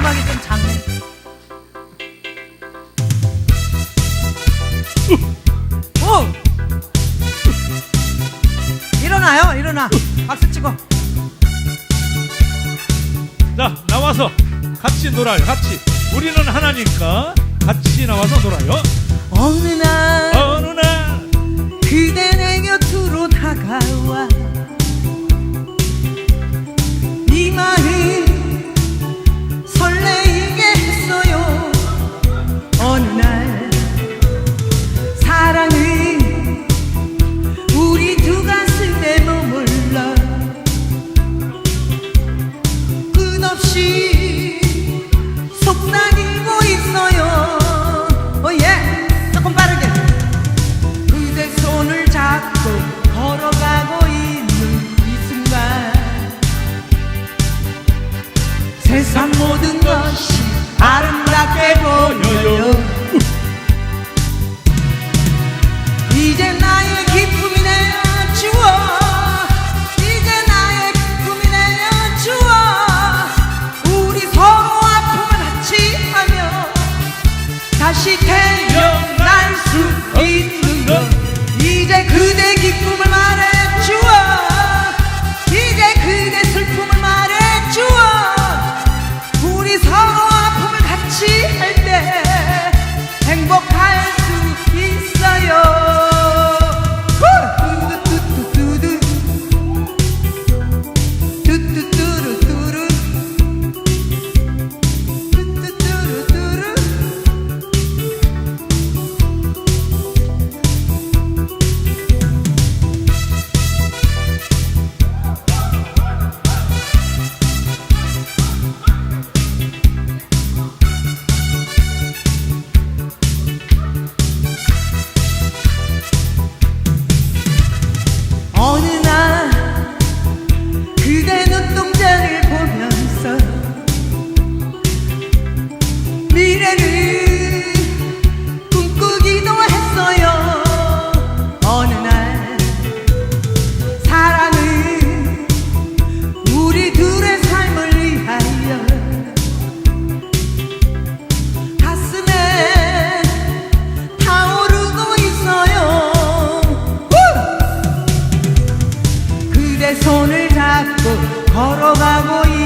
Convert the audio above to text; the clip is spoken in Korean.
음악이 좀 작네. 오! 일어나요, 일어나. 박수 치고. 자 나와서 같이 놀아요 같이 우리는 하나니까 같이 나와서 놀아요 어느 날 어느 날 세상 모든 것이 꿈꾸기도 했어요. 어느 날 사랑은 우리 둘의 삶을 위하여 가슴에 있어요. 걸어가고 있는